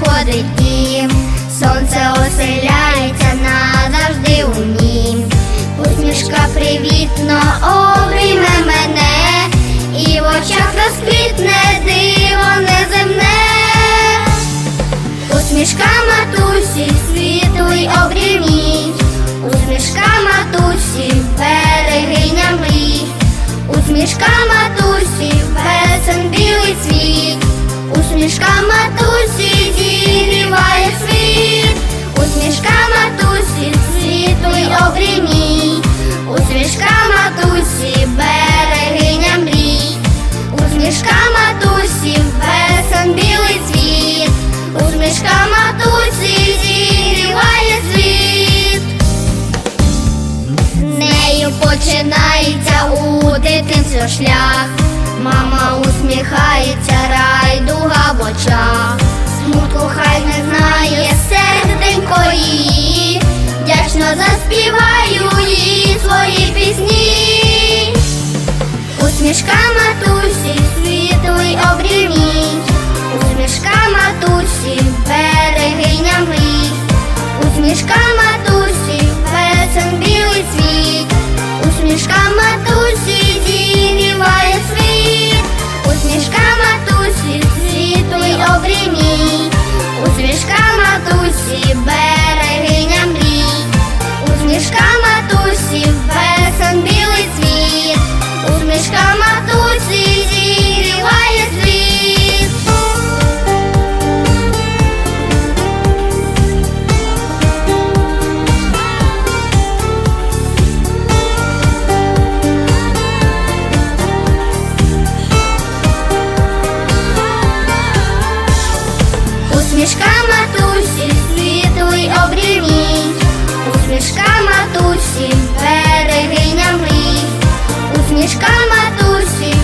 входить дім, сонце оселяється назавжди у нім. Усмішка привітно обійме мене, і в очах розквітне диво неземне, усмішка матусі світу й обріміть, усмішка матусі берегиня мрій, усмішка матусі весен білий світ, усмішка матусі. Починається у дитинстві шлях. Мама усміхається, райдуга в очах. Смутку хай не знає серденько її. Вдячно заспіваю їй свої пісні. Усмішка матусі, світлий обріміть, усмішка матусі, берегиня мрій, усмішка матусі, усмішка Усмішка матусі, світлий обріміть, усмішка матусі, берегиня мрій, усмішка матусі.